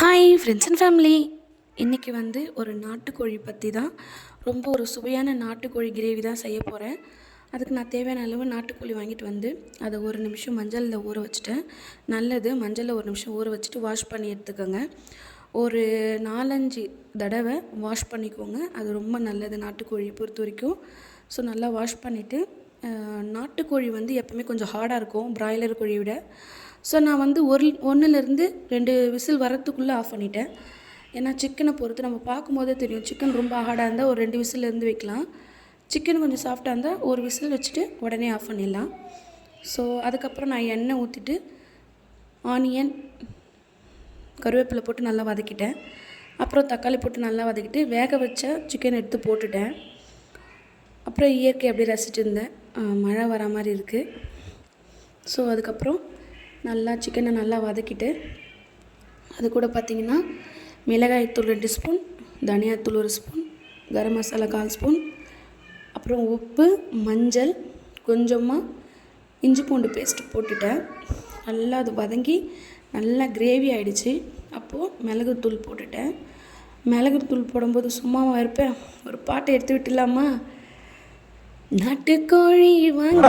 Hi friends and family இன்றைக்கி வந்து ஒரு நாட்டுக்கோழி பற்றி தான் ரொம்ப ஒரு சுவையான நாட்டுக்கோழி கிரேவி தான் செய்ய போகிறேன் அதுக்கு நான் தேவையான அளவு நாட்டுக்கோழி வாங்கிட்டு வந்து அதை ஒரு நிமிஷம் மஞ்சளில் ஊற வச்சுட்டேன். நல்லது மஞ்சளில் ஒரு நிமிஷம் ஊற வச்சுட்டு வாஷ் பண்ணி எடுத்துக்கோங்க. ஒரு நாலஞ்சு தடவை வாஷ் பண்ணிக்கோங்க. அது ரொம்ப நல்லது நாட்டுக்கோழியை பொறுத்த வரைக்கும். ஸோ நல்லா வாஷ் பண்ணிவிட்டு நாட்டுக்கோழி வந்து எப்போவுமே கொஞ்சம் ஹார்டாக இருக்கும் பிராய்லர் கோழியை விட. ஸோ நான் வந்து ஒரு ஒன்றுலேருந்து ரெண்டு விசில் வரத்துக்குள்ளே ஆஃப் பண்ணிட்டேன். ஏன்னா சிக்கனை பொறுத்து நம்ம பார்க்கும்போதே தெரியும் சிக்கன் ரொம்ப ஹார்டாக இருந்தால் ஒரு ரெண்டு விசிலேருந்து வைக்கலாம். சிக்கன் கொஞ்சம் சாஃப்டாக இருந்தால் ஒரு விசில் வச்சுட்டு உடனே ஆஃப் பண்ணிடலாம். ஸோ அதுக்கப்புறம் நான் எண்ணெய் ஊற்றிட்டு ஆனியன் கருவேப்பிலை போட்டு நல்லா வதக்கிட்டேன். அப்புறம் தக்காளி போட்டு நல்லா வதக்கிட்டு வேக வச்ச சிக்கன் எடுத்து போட்டுட்டேன். அப்புறம் இயற்கை அப்படியே ரசிச்சுட்டு இருந்தேன் மழை வர மாதிரி இருக்குது ஸோ அதுக்கப்புறம் நல்லா சிக்கனை நல்லா வதக்கிட்டு அது கூட பார்த்திங்கன்னா மிளகாய்த்தூள் ரெண்டு ஸ்பூன் தனியாத்தூள் ஒரு ஸ்பூன் கரம் மசாலா கால் ஸ்பூன் அப்புறம் உப்பு மஞ்சள் கொஞ்சமாக இஞ்சி பூண்டு பேஸ்ட் போட்டுட்டேன். நல்லா அது வதங்கி நல்லா கிரேவி ஆகிடுச்சு அப்போது மிளகுத்தூள் போட்டுட்டேன். மிளகுத்தூள் போடும்போது சும்மாவா இருப்பேன். ஒரு பாட்டை எடுத்து விட்டுலாமா நாட்டுக்கோழி வாங்கி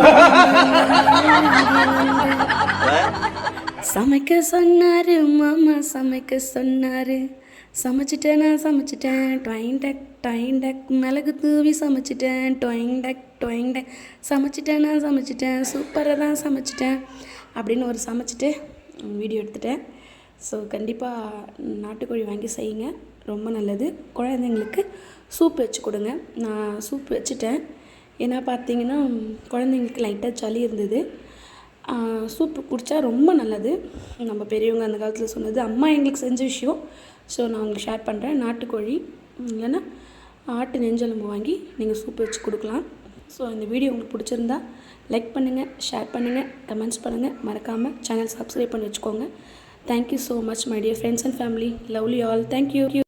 சமைக்க சொன்னாரு மாமா சமைக்க சொன்னாரு. சமைச்சிட்டேன் நான் சமைச்சிட்டேன். டொயின் டக் டொயின் டக் மிளகு தூவி சமைச்சிட்டேன். டொயின் டக் டொயின் டக் சமைச்சிட்டேன் நான் சமைச்சிட்டேன். சூப்பராக தான் சமைச்சிட்டேன். அப்படின்னு ஒரு சமைச்சிட்டு வீடியோ எடுத்துட்டேன். ஸோ கண்டிப்பாக நாட்டுக்கோழி வாங்கி செய்யுங்க. ரொம்ப நல்லது. குழந்தைங்களுக்கு சூப் வச்சு கொடுங்க. நான் சூப் வச்சுட்டேன். ஏன்னா பார்த்தீங்கன்னா குழந்தைங்களுக்கு லைட்டாக சளி இருந்தது. சூப்பு குடித்தா ரொம்ப நல்லது. நம்ம பெரியவங்க அந்த காலத்தில் சொன்னது அம்மா எங்களுக்கு செஞ்ச விஷயம். ஸோ நான் உங்களுக்கு ஷேர் பண்ணுறேன் நாட்டுக்கோழி இல்லைன்னா ஆட்டு நெஞ்செலும்பு வாங்கி நீங்கள் சூப் வச்சு கொடுக்கலாம். ஸோ இந்த வீடியோ உங்களுக்கு பிடிச்சிருந்தா லைக் பண்ணுங்கள் ஷேர் பண்ணுங்கள் கமெண்ட்ஸ் பண்ணுங்கள் மறக்காமல் சேனல் சப்ஸ்கிரைப் பண்ணி வச்சுக்கோங்க. Thank you so much my dear friends and family lovely all thank you